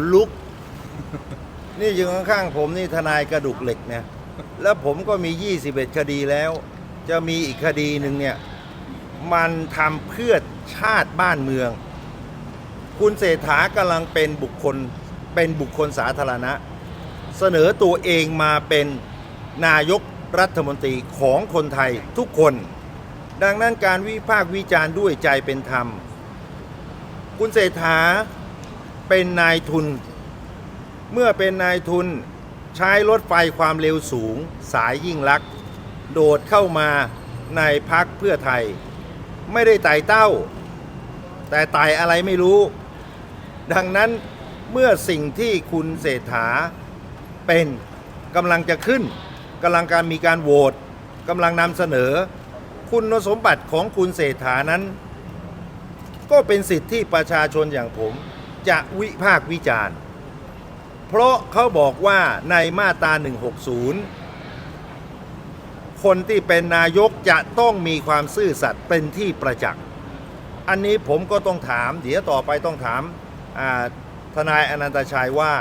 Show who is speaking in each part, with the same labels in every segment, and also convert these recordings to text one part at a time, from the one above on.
Speaker 1: นลุก นี่อยู่ข้างๆผมนี่ทนายกระดูกเหล็กเนี่ยแล้วผมก็มี 21 คดีแล้ว จะมีอีกคดีหนึ่งเนี่ย มันทำเพื่อชาติบ้านเมือง คุณเศรษฐากำลังเป็นบุคคลเป็นบุคคลสาธารณะ เสนอตัวเองมาเป็นนายกรัฐมนตรีของคนไทยทุกคน ดังนั้นการวิพากษ์วิจารณ์ด้วยใจเป็นธรรม คุณเศรษฐา เป็นนายทุน เมื่อเป็นนายทุนใช้รถไฟความเร็วสูง สายยิ่งลักษณ์โดดเข้ามาในพักเพื่อไทย ไม่ได้ไต่เต้า แต่ไต่อะไรไม่รู้ ดังนั้นเมื่อสิ่งที่คุณเศรษฐาเป็นกำลังจะขึ้นกำลังการมีการโหวตกำลังนำเสนอ คุณสมบัติของคุณเศรษฐานั้น ก็เป็นสิทธิที่ประชาชนอย่างผม จะวิพากษ์วิจารณ์ เพราะเขาบอกว่าในมาตรา 160 คนที่เป็นนายกจะต้องมีความซื่อสัตย์เป็นที่ประจักษ์ อันนี้ผมก็ต้องถาม เดี๋ยวต่อไปต้องถามทนายอนันตชัยว่า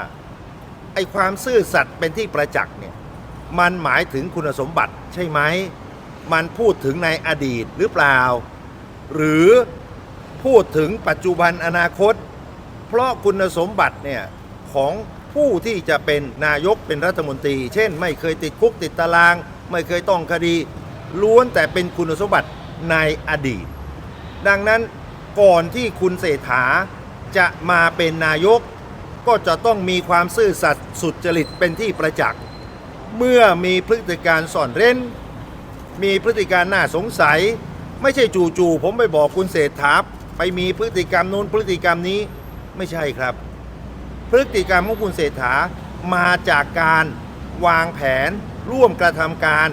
Speaker 1: ไอ้ความซื่อสัตย์เป็นที่ประจักษ์เนี่ยมันหมายถึงคุณสมบัติใช่ไหม มันพูดถึงในอดีตหรือเปล่า หรือพูดถึงปัจจุบันอนาคต เพราะคุณสมบัติเนี่ยของผู้ที่จะเป็นนายกเป็นรัฐมนตรี เช่น ไม่เคยติดคุกติดตาราง ไม่เคยต้องคดี ล้วนแต่เป็นคุณสมบัติในอดีต ดังนั้นก่อนที่คุณเศรษฐาจะมาเป็นนายก ก็จะต้องมีความซื่อสัตย์สุจริตเป็นที่ประจักษ์ เมื่อมีพฤติการซ่อนเร้น มีพฤติการน่าสงสัย ไม่ใช่จู่ๆผมไปบอกคุณเศรษฐาไปมีพฤติกรรมนู้นพฤติกรรมนี้ ไม่ใช่ครับ พฤติกรรมของคุณเศรษฐามาจากการวางแผน ร่วมกระทำการ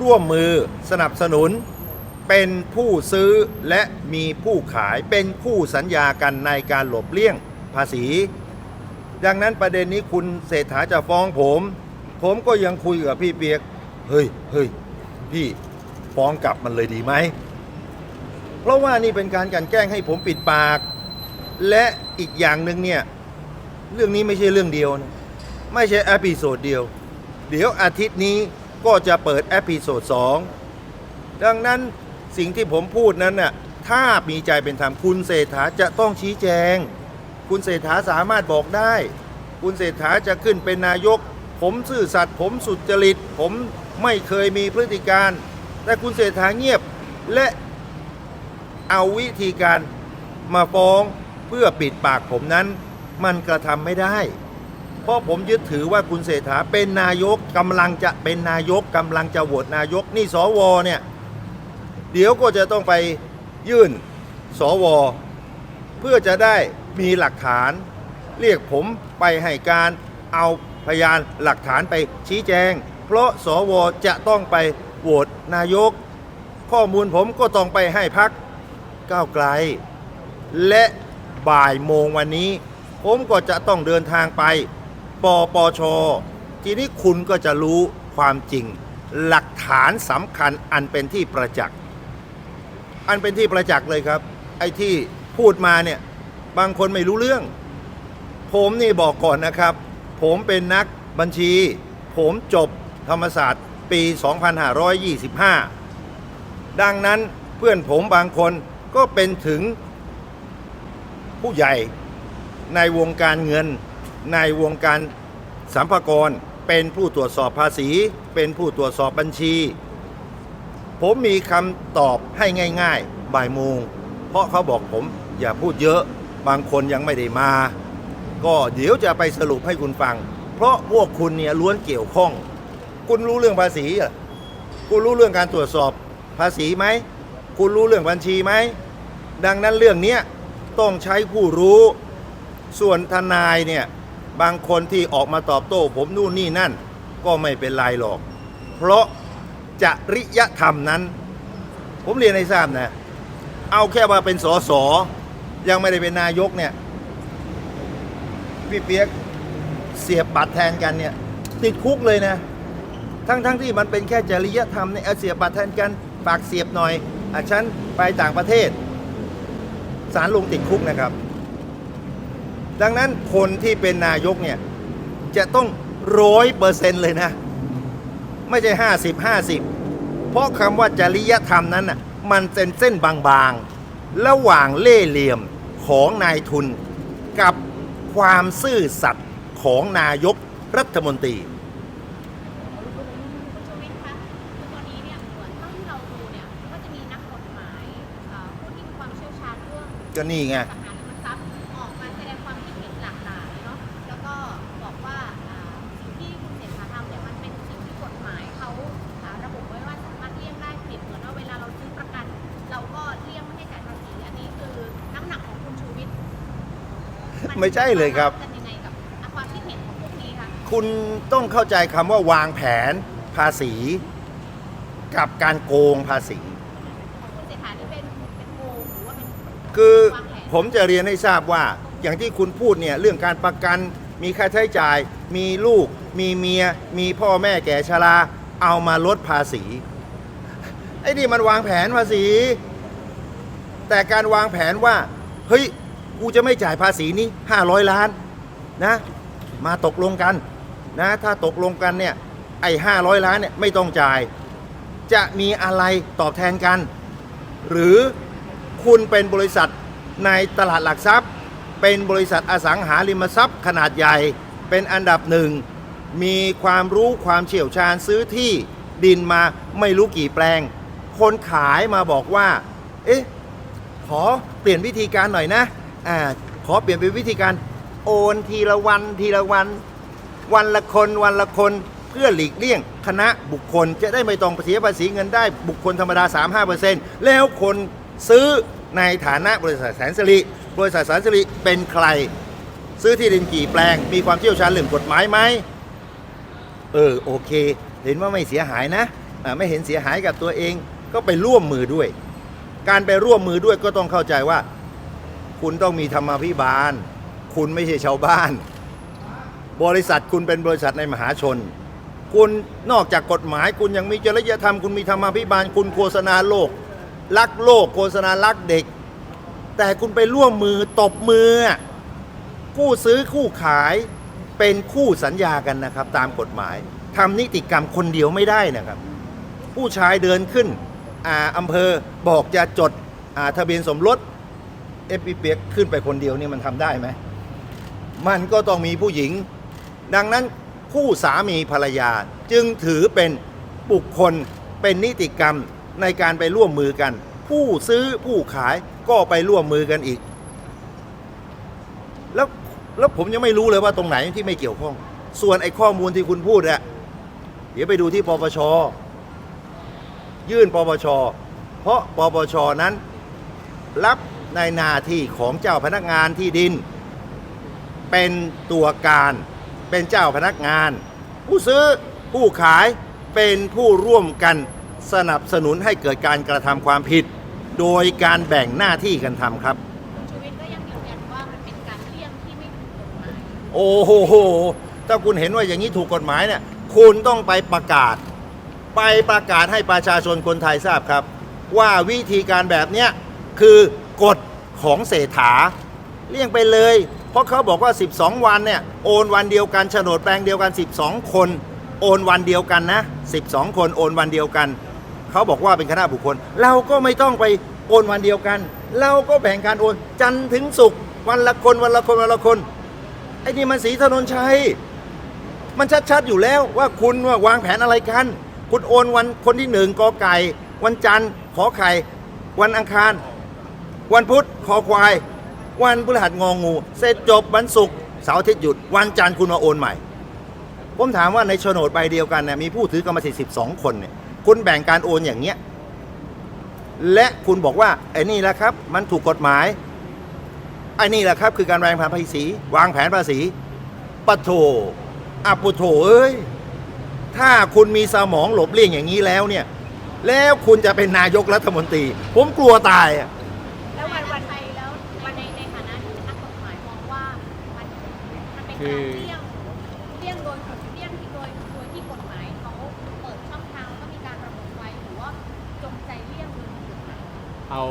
Speaker 1: ร่วมมือสนับสนุน เป็นผู้ซื้อและมีผู้ขายเป็นคู่สัญญากันในการหลบเลี่ยงภาษี ดังนั้นประเด็นนี้คุณเศรษฐาจะฟ้องผม ผมก็ยังคุยกับพี่เปียก เฮ้ยเฮ้ยพี่ฟ้องกลับมันเลยดีไหม เพราะว่านี่เป็นการกันแกล้งให้ผมปิดปาก และอีกอย่างหนึ่งเนี่ย เรื่องนี้ไม่ใช่เรื่องเดียวนะไม่ใช่อพิโซดเดียว เดี๋ยวอาทิตย์นี้ก็จะเปิดอพิโซดสองดังนั้นสิ่งที่ผมพูดนั้นน่ะถ้ามีใจเป็นธรรมคุณเศรษฐาจะต้องชี้แจง คุณเศรษฐาสามารถบอกได้ คุณเศรษฐาจะขึ้นเป็นนายก ผมซื่อสัตย์ผมสุจริต ผมไม่เคยมีพฤติการ แต่คุณเศรษฐาเงียบและเอาวิธีการมาฟ้อง พื่อปิดปากผมนั้น มันกระทำไม่ได้ เพราะผมยึดถือว่าคุณเศรษฐาเป็นนายกกำลังจะเป็นนายกกำลังจะโหวตนายกนี่สวเนี่ย เดี๋ยวก็จะต้องไปยื่นสว เพื่อจะได้มีหลักฐาน เรียกผมไปให้การเอาพยานหลักฐานไปชี้แจง เพราะสวจะต้องไปโหวตนายก ข้อมูลผมก็ต้องไปให้พักก้าวไกล และ บ่ายโมงวันนี้ ผมก็จะต้องเดินทางไปปปช ทีนี้คุณก็จะรู้ความจริง หลักฐานสำคัญอันเป็นที่ประจักษ์ อันเป็นที่ประจักษ์เลยครับ ไอ้ที่พูดมาเนี่ย บางคนไม่รู้เรื่อง ผมนี่บอกก่อนนะครับ ผมเป็นนักบัญชี ผมจบธรรมศาสตร์ปี 2525 ดังนั้นเพื่อนผมบางคนก็เป็นถึง ผู้ใหญ่ ในวงการเงิน ในวงการสัมภากรเป็นผู้ตรวจสอบภาษี เป็นผู้ตรวจสอบบัญชี ผมมีคำตอบให้ง่าย ๆ บ่ายโมง เพราะเขาบอกผมอย่าพูดเยอะบางคนยังไม่ได้มา ก็เดี๋ยวจะไปสรุปให้คุณฟัง เพราะพวกคุณเนี่ยล้วนเกี่ยวข้อง คุณรู้เรื่องภาษีเหรอคุณรู้เรื่องการตรวจสอบภาษีไหม คุณรู้เรื่องบัญชีไหม ดังนั้นเรื่องเนี้ย ต้องใช้ผู้รู้ ส่วนทนายเนี่ย บางคนที่ออกมาตอบโต้ ผมนู่นนี่นั่น ก็ไม่เป็นไรหรอก เพราะจริยธรรมนั้น ผมเรียนให้ทราบนะ เอาแค่ว่าเป็นสอสอยังไม่ได้เป็นนายกเนี่ย พี่เปียกเสียบบัตรแทนกันเนี่ย ติดคุกเลยนะ ทั้งทั้งที่มันเป็นแค่จริยธรรมเนี่ยเอาเสียบบัตรแทนกันฝากเสียบหน่อยอะฉันไปต่างประเทศ สารลงติดคุกนะครับ ดังนั้นคนที่เป็นนายกเนี่ย จะต้องร้อยเปอร์เซ็นต์เลยนะ ไม่ใช่ห้าสิบห้าสิบเพราะคำว่าจริยธรรมนั้นน่ะมันเป็นเส้นบางๆ ระหว่างเล่ห์เหลี่ยมของนายทุนกับความซื่อสัตย์ของนายกรัฐมนตรี
Speaker 2: คุณชูวิทย์คะคือตอนนี้เนี่ยเหมือนเท่าที่เราดูเนี่ยก็จะมีนักกฎหมายเอ่อผู้ที่มีความเชี่ยวชาญเรื่อง
Speaker 1: ก็นี่ไง
Speaker 2: สังหาริมทรัพย์ออกมาแสดงความคิดเห็นหลากหลายเนาะแล้วก็บอกว่าอ่าสิ่งที่คุณเศรษฐาทำเนี่ยมันเป็นสิ่งที่กฎหมายเขาอ่าระบุไว้ว่าสามารถเลี่ยงได้เปรียบเหมือนว่าเวลาเราซื้อประกัน เราก็เลี่ยงไม่ให้จ่ายภาษีอันนี้คือน้ำหนักของคุณชูวิทย์น
Speaker 1: ไม่ใช่เลยครับ
Speaker 2: กันยังไงกับอะความคิดเห็นของพวกนี้คะ
Speaker 1: คุณต้องเข้าใจคำว่าวางแผนภาษี กับการโกงภาษี
Speaker 2: คือ
Speaker 1: ผมจะเรียนให้ทราบว่าอย่างที่คุณพูดเนี่ยเรื่องการประกันมีค่าใช้จ่าย มีลูก มีเมีย มีพ่อแม่แก่ชราเอามาลดภาษีไอ้นี่มันวางแผนภาษี แต่การวางแผนว่า เฮ้ย กูจะไม่จ่ายภาษีนี้500 ล้านนะ มาตกลงกันนะ ถ้าตกลงกันเนี่ยไอ้500 ล้านเนี่ยไม่ต้องจ่าย จะมีอะไรตอบแทนกัน หรือ คุณเป็นบริษัทในตลาดหลักทรัพย์ เป็นบริษัทอสังหาริมทรัพย์ ขนาดใหญ่ เป็นอันดับหนึ่ง มีความรู้ความเชี่ยวชาญซื้อที่ดินมาไม่รู้กี่แปลง คนขายมาบอกว่า เอ๊ะ ขอเปลี่ยนวิธีการหน่อยนะ อ่า ขอเปลี่ยนเป็นวิธีการโอนทีละวันทีละวัน วันละคนวันละคนเพื่อหลีกเลี่ยงคณะบุคคลจะได้ไม่ต้องเสียภาษีเงินได้บุคคลธรรมดา 3-5%แล้วคน ซื้อในฐานะบริษัทแสนสิริบริษัทแสนสิริเป็นใคร ซื้อที่ดินกี่แปลง มีความเชี่ยวชาญเรื่องกฎหมายไหมเออโอเค เห็นว่าไม่เสียหายนะไม่เห็นเสียหายกับตัวเอง ก็ไปร่วมมือด้วย การไปร่วมมือด้วยก็ต้องเข้าใจว่า คุณต้องมีธรรมาภิบาล คุณไม่ใช่ชาวบ้าน บริษัทคุณเป็นบริษัทในมหาชน คุณนอกจากกฎหมายคุณยังมีจริยธรรม คุณมีธรรมาภิบาล คุณโฆษณาโลก รักโลกโฆษณารักเด็ก แต่คุณไปร่วมมือตบมือ คู่ซื้อคู่ขายเป็นคู่สัญญากันนะครับ ตามกฎหมายทำนิติกรรมคนเดียวไม่ได้นะครับ ผู้ชายเดินขึ้นอ่าอำเภอบอกจะจดอ่าทะเบียนสมรสเอฟปีเปียกขึ้นไปคนเดียวนี่มันทำได้ไหมมันก็ต้องมีผู้หญิง ดังนั้นคู่สามีภรรยาจึงถือเป็นบุคคลเป็นนิติกรรม ในการไปร่วมมือกัน ผู้ซื้อผู้ขายก็ไปร่วมมือกันอีก แล้วแล้วผมยังไม่รู้เลยว่าตรงไหนที่ไม่เกี่ยวข้อง ส่วนไอ้ข้อมูลที่คุณพูดอะเดี๋ยวไปดูที่ปปช ยื่นปปช เพราะปปชนั้น รับในหนาที่ของเจ้าพนักงานที่ดิน เป็นตัวการเป็นเจ้าพนักงาน ผู้ซื้อผู้ขายเป็นผู้ร่วมกัน สนับสนุนให้เกิดการกระทำความผิด โดยการแบ่งหน้าที่กันทำครับ
Speaker 2: ชูวิทย์ก็ยังยืนยันว่ามันเป็นการเลี่ยงที่ไม่ถูกกฎหมาย
Speaker 1: โอ้โห ถ้าคุณเห็นว่าอย่างนี้ถูกกฎหมายเนี่ย คุณต้องไปประกาศ ไปประกาศให้ประชาชนคนไทยทราบครับ ว่าวิธีการแบบเนี้ยคือกฎของเศรษฐา เลี่ยงไปเลย เพราะเขาบอกว่า 12 วันเนี่ยโอนวันเดียวกันโฉนดแปลงเดียวกัน 12 คน โอนวันเดียวกันนะ 12 คนโอนวันเดียวกัน เขาบอกว่าเป็นคณะบุคคล เราก็ไม่ต้องไปโอนวันเดียวกัน เราก็แบ่งการโอนจันทร์ถึงศุกร์วันละคนวันละคนวันละคนไอ้นี่มันสีถนนชัยมันชัดๆอยู่แล้วว่าคุณว่าวางแผนอะไรกัน คุณโอนวันคนที่หนึ่งกอไก่ วันจันทร์ขอไข่ วันอังคาร วันพุธคอควาย วันพฤหัสงองู เสร็จจบวันศุกร์เสาร์อาทิตย์หยุด วันจันทร์คุณมาโอนใหม่ ผมถามว่าในโฉนดใบเดียวกันเนี่ยมีผู้ถือกรรมสิทธิ์12 คนเนี่ย คุณแบ่งการโอนอย่างเงี้ย และคุณบอกว่าไอ้นี่แหละครับ มันถูกกฎหมายไอ้นี่แหละครับ คือการวางแผนภาษี วางแผนภาษีปะโถอะปุโถเอ้ยถ้าคุณมีสมองหลบเลี่ยงอย่างนี้แล้วเนี่ย แล้วคุณจะเป็นนายกรัฐมนตรี ผมกลัวตายอะ
Speaker 2: แล้ววันวันไปแล้ววันในในฐานะที่เป็นนักกฎหมายมองว่ามันมันเป็น
Speaker 3: คื
Speaker 2: การ
Speaker 3: อ
Speaker 2: เอา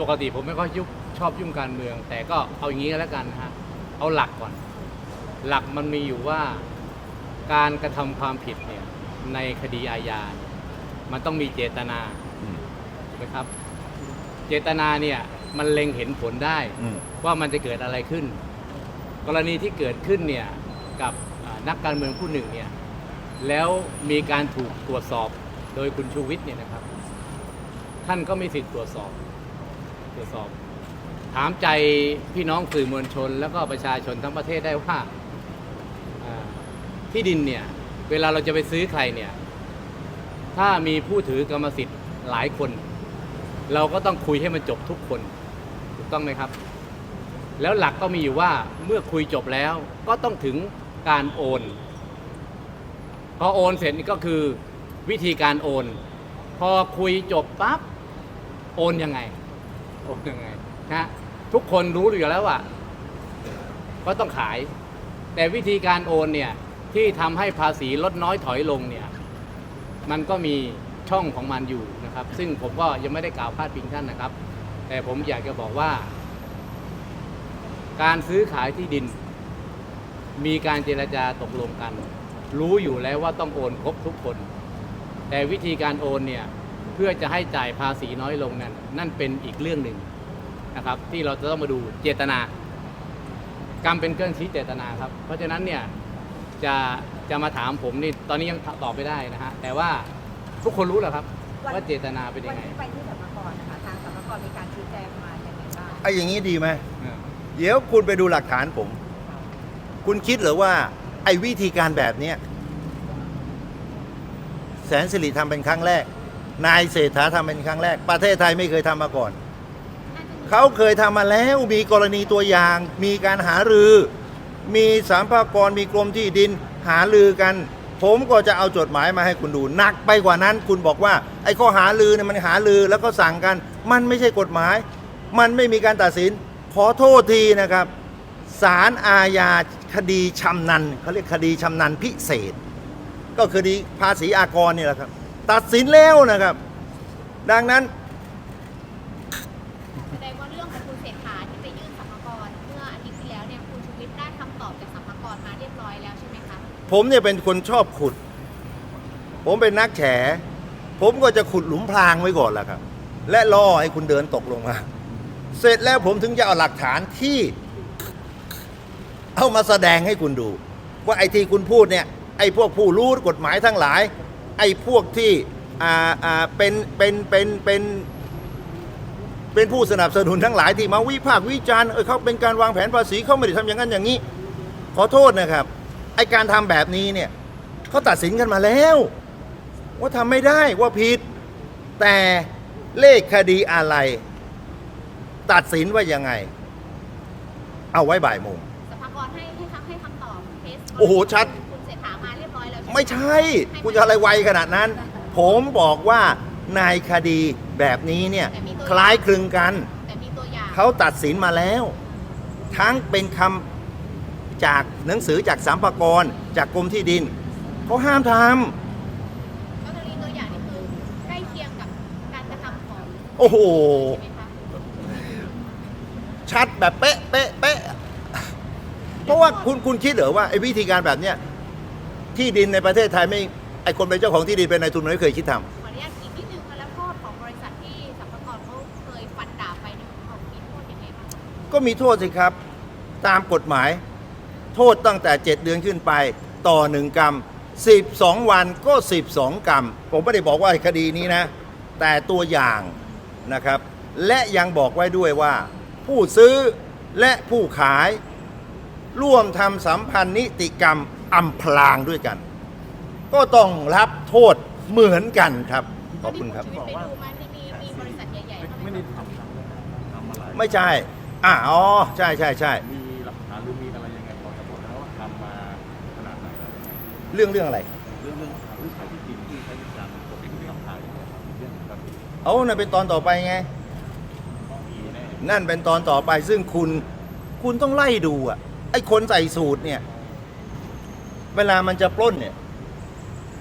Speaker 3: ปกติผมไม่ค่อยยุบชอบยุ่งการเมือง แต่ก็เอาอย่างนี้ก็แล้วกันนะฮะเอาหลักก่อน หลักมันมีอยู่ว่าการกระทำความผิดเนี่ยในคดีอาญา มันต้องมีเจตนา
Speaker 1: อืม
Speaker 3: ถูกไหมครับ เจตนาเนี่ยมันเล็งเห็นผลได้
Speaker 1: อืม
Speaker 3: ว่ามันจะเกิดอะไรขึ้น กรณีที่เกิดขึ้นเนี่ยกับอ่านักการเมืองผู้หนึ่งเนี่ยแล้วมีการถูกตรวจสอบโดยคุณชูวิทย์เนี่ยนะครับ ท่านก็มีสิทธิ์ตรวจสอบ ตรวจสอบ ถามใจพี่น้องสื่อมวลชน แล้วก็ประชาชนทั้งประเทศได้ว่าที่ดินเนี่ย เวลาเราจะไปซื้อใครเนี่ย ถ้ามีผู้ถือกรรมสิทธิ์หลายคน เราก็ต้องคุยให้มันจบทุกคน ถูกต้องไหมครับ แล้วหลักก็มีอยู่ว่าเมื่อคุยจบแล้วก็ต้องถึงการโอน พอโอนเสร็จนี่ก็คือวิธีการโอน พอคุยจบปั๊บ โอนยังไงโอนยังไงนะทุกคนรู้อยู่แล้วว่าก็ต้องขาย แต่วิธีการโอนเนี่ยที่ทำให้ภาษีลดน้อยถอยลงเนี่ยมันก็มีช่องของมันอยู่นะครับ ซึ่งผมก็ยังไม่ได้กล่าวพาดพิงท่านนะครับ แต่ผมอยากจะบอกว่า การซื้อขายที่ดิน มีการเจรจาตกลงกัน รู้อยู่แล้วว่าต้องโอนครบทุกคน แต่วิธีการโอนเนี่ย พื่อจะให้จ่ายภาษีน้อยลงนั้นนั่นเป็นอีกเรื่องหนึ่งนะครับ ที่เราจะต้องมาดูเจตนากรรมเป็นเครื่องชี้เจตนาครับ เพราะฉะนั้นเนี่ยจะจะมาถามผมนี่ตอนนี้ยังตอบไม่ได้นะฮะแต่ว่าทุกคนรู้แล้วครับ
Speaker 4: วัน
Speaker 3: ว่าเจตนาเป็นยั
Speaker 4: วัน
Speaker 3: งไง
Speaker 4: ที่ไปที่สรรพากรนะคะทางสรรพากรมีการชี้แจงมาอย่างไรบ้าง
Speaker 1: ไอ้อย่างนี้ดีไหม
Speaker 3: เออ
Speaker 1: เดี๋ยวคุณไปดูหลักฐานผม คุณคิดเหรือว่า ไอ้วิธีการแบบเนี้ยแสนสิริทำเป็นครั้งแรก นายเศรษฐาทำเป็นครั้งแรก ประเทศไทยไม่เคยทำมาก่อน เขาเคยทำมาแล้วมีกรณีตัวอย่าง มีการหารือ มีสามภากรมีกรมที่ดินหารือกัน ผมก็จะเอาจดหมายมาให้คุณดูหนักไปกว่านั้น คุณบอกว่า ไอ้ข้อหารือเนี่ยมันหารือแล้วก็สั่งกัน มันไม่ใช่กฎหมาย มันไม่มีการตัดสิน ขอโทษทีนะครับศาลอาญาคดีชำนันเขาเรียกคดีชำนันพิเศษ ก็คือคดีภาษีอากรนี่แหละครับ ตัดสินแล้วนะครับ ดังนั้น
Speaker 2: แสดงว่าเรื่องของคุณเศรษฐาที่ไปยื่นสรรพากรเมื่ออาทิตย์ที่แล้วเนี่ยคุณชูวิทย์ได้คำตอบจากสรรพากรมาเรียบร้อยแล้วใช่ไหมคะ
Speaker 1: ผมเนี่ยเป็นคนชอบขุด ผมเป็นนักแฉ ผมก็จะขุดหลุมพรางไว้ก่อนแหละครับ และล่อให้คุณเดินตกลงมา เสร็จแล้วผมถึงจะเอาหลักฐานที่ เอามาแสดงให้คุณดู ว่าไอ้ที่คุณพูดเนี่ยไอ้พวกผู้รู้กฎหมายทั้งหลาย ไอ้พวกที่อ่าอ่าเป็นเป็นเป็นเป็นเป็นผู้สนับสนุนทั้งหลายที่มาวิพากษ์วิจารณ์เออเขาเป็นการวางแผนภาษีเขาไม่ได้ทำอย่างนั้นอย่างนี้ ขอโทษนะครับไอการทำแบบนี้เนี่ยเขาตัดสินกันมาแล้ว ว่าทำไม่ได้ว่าผิด แต่เลขคดีอะไร ตัดสินว่ายังไง เอาไว้บ่ายโมง
Speaker 2: สรรพากรให้ให้คำให้คำตอบเคส
Speaker 1: โอ้โหชัด
Speaker 2: ไหม
Speaker 1: ไม่ใช่ คุณจะอะไรไวขนาดนั้น ผมบอกว่าในคดีแบบนี้เนี่ยคล้ายคลึงกัน
Speaker 2: แต่มีตัวอย่าง
Speaker 1: เขาตัดสินมาแล้ว ทั้งเป็นคำจากหนังสือจากสามปกรจากกรมที่ดินเขาห้ามทำ
Speaker 2: ก็จะมีตัวอย่างนี่คือใกล้เคียงกับการกระทำของ
Speaker 1: โอ้โห
Speaker 2: ใช่ไหมคะ
Speaker 1: ชัดแบบเป๊ะเป๊ะเป๊ะเพราะว่าคุณคุณคิดเหรอว่าไอ้วิธีการแบบเนี้ย ที่ดินในประเทศไทยไม่ไอ้คนเป็นเจ้าของที่ดินเป็นนายทุนมันไม่เคยคิดทำ
Speaker 2: ขออนุญาตอีกนิดนึงค่ะแล้วโทษของบริษัทที่สรรพากรเขาเคยฟันดาบไปเนี่ยเขามีโทษยังไงบ้าง
Speaker 1: ก็มีโทษสิครับ ตามกฎหมาย โทษตั้งแต่ 7 เดือนขึ้นไป ต่อ 1 กรรม 12 วันก็ 12 กรรม ผมไม่ได้บอกว่าคดีนี้นะ แต่ตัวอย่างนะครับ และยังบอกไว้ด้วยว่า ผู้ซื้อและผู้ขาย ร่วมทำสัมพันธ์นิติกรรม อำพรางด้วยกัน ก็ต้องรับโทษเหมือนกันครับ ขอบคุณครับ
Speaker 2: ชีวิตไปดูมานี่มีมีบริษัทใหญ่ๆเข้าา
Speaker 5: ไม่ได้ทำทำทำอะไร
Speaker 1: ไม่ใช่อ่าอ๋อใช่ใช่ใช่
Speaker 5: มีหลักฐานหรือมีอะไรยังไงพอจะบอกได้ว่าทำมาขนาดไหนแล้ว
Speaker 1: เรื่องเรื่องอะไร
Speaker 5: เรื่องเรื่องเรื่องขายที่ดินที่ใช้ในการปกปิดเรื่องขายเนี่ยเรื่องแบบ
Speaker 1: เอานั่นเป็นตอนต่อไปไง
Speaker 5: ต้องมีแน่
Speaker 1: นั่นเป็นตอนต่อไปซึ่งคุณคุณต้องไล่ดูอะไอ้คนใส่สูตรเนี่ย เวลามันจะปล้นเนี่ย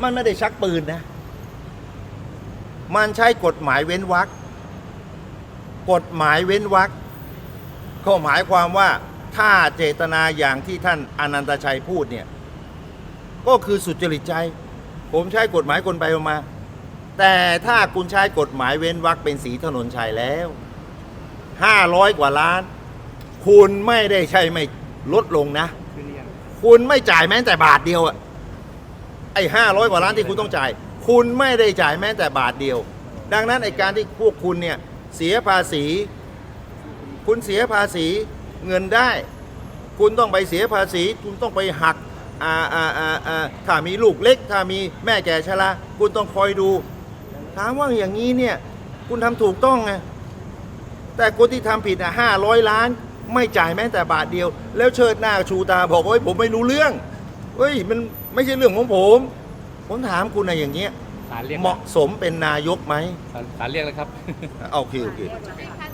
Speaker 1: มันไม่ได้ชักปืนนะ มันใช้กฎหมายเว้นวรรคกฎหมายเว้นวรรคก็หมายความว่าถ้าเจตนาอย่างที่ท่านอนันตชัยพูดเนี่ย ก็คือสุจริตใจ ผมใช้กฎหมายคนไปมา แต่ถ้าคุณใช้กฎหมายเว้นวรรคเป็นสีถนนชัยแล้วห้าร้อยกว่าล้าน คุณไม่ได้ใช่ไม่ลดลงนะ คุณไม่จ่ายแม้แต่บาทเดียวอะไอ้ห้าร้อยกว่าล้านที่คุณต้องจ่าย คุณไม่ได้จ่ายแม้แต่บาทเดียว ดังนั้นไอ้การที่พวกคุณเนี่ยเสียภาษี คุณเสียภาษีเงินได้ คุณต้องไปเสียภาษี คุณต้องไปหักอ่าอ่าอ่าอ่าถ้ามีลูกเล็ก ถ้ามีแม่แก่ชราคุณต้องคอยดู ถามว่าอย่างนี้เนี่ย คุณทำถูกต้องไงแต่คนที่ทำผิดอะห้าร้อยล้าน ไม่จ่ายแม้แต่บาทเดียว แล้วเชิดหน้าชูตาบอกว่าเฮ้ยผมไม่รู้เรื่องเฮ้ยมันไม่ใช่เรื่องของผม ผมถามคุณนะอย่างเงี้ย
Speaker 3: ศาลเรียก
Speaker 1: เหมาะสมเป็นนายกไหม
Speaker 3: ศาลศาลเรียกแล้วครับ
Speaker 1: โอเคโอเค
Speaker 2: ให้ท่าน